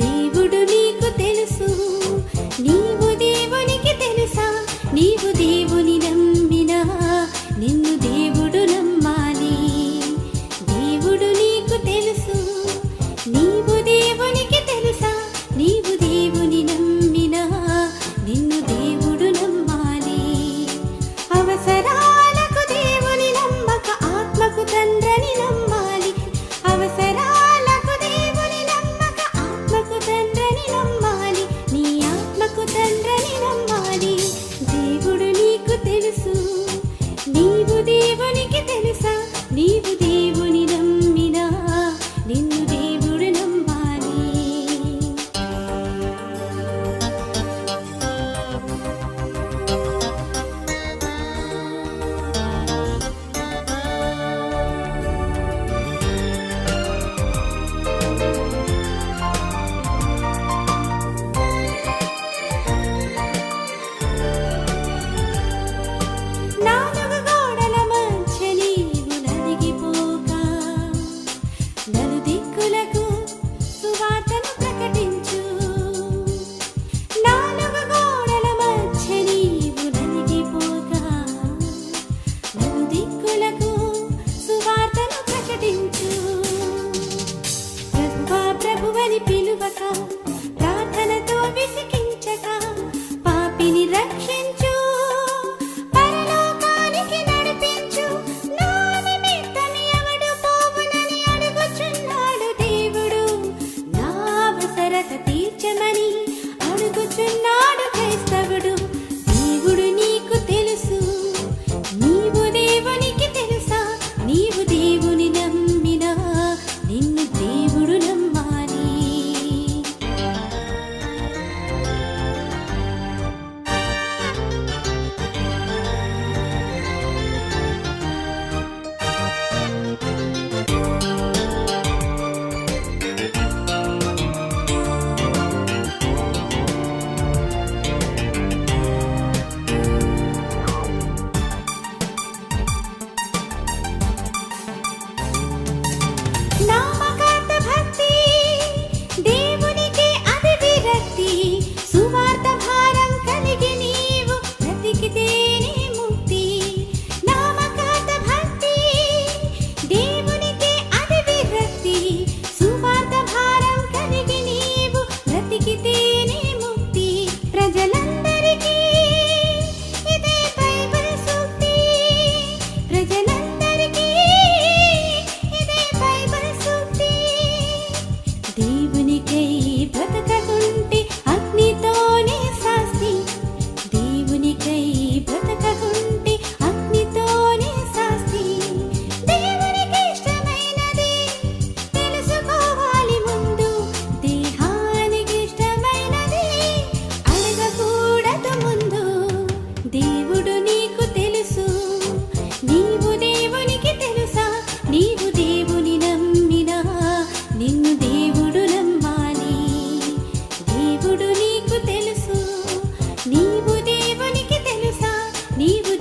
దేవుడు నీకు తెలుసు. నీవు దేవునికి తెలుసా? దేవుని నమ్మినా? నిన్ను దేవుడు నమ్మాలి. దేవుడు నీకు తెలుసు. దేవునికి తెలుసా? నీవు దేవుని నమ్మినా? నిన్ను దేవుడు నమ్మాలి. అవసరాలకు దేవుని నమ్మక ఆత్మకు తండ్రని నమ్మ watching No. ನೀವು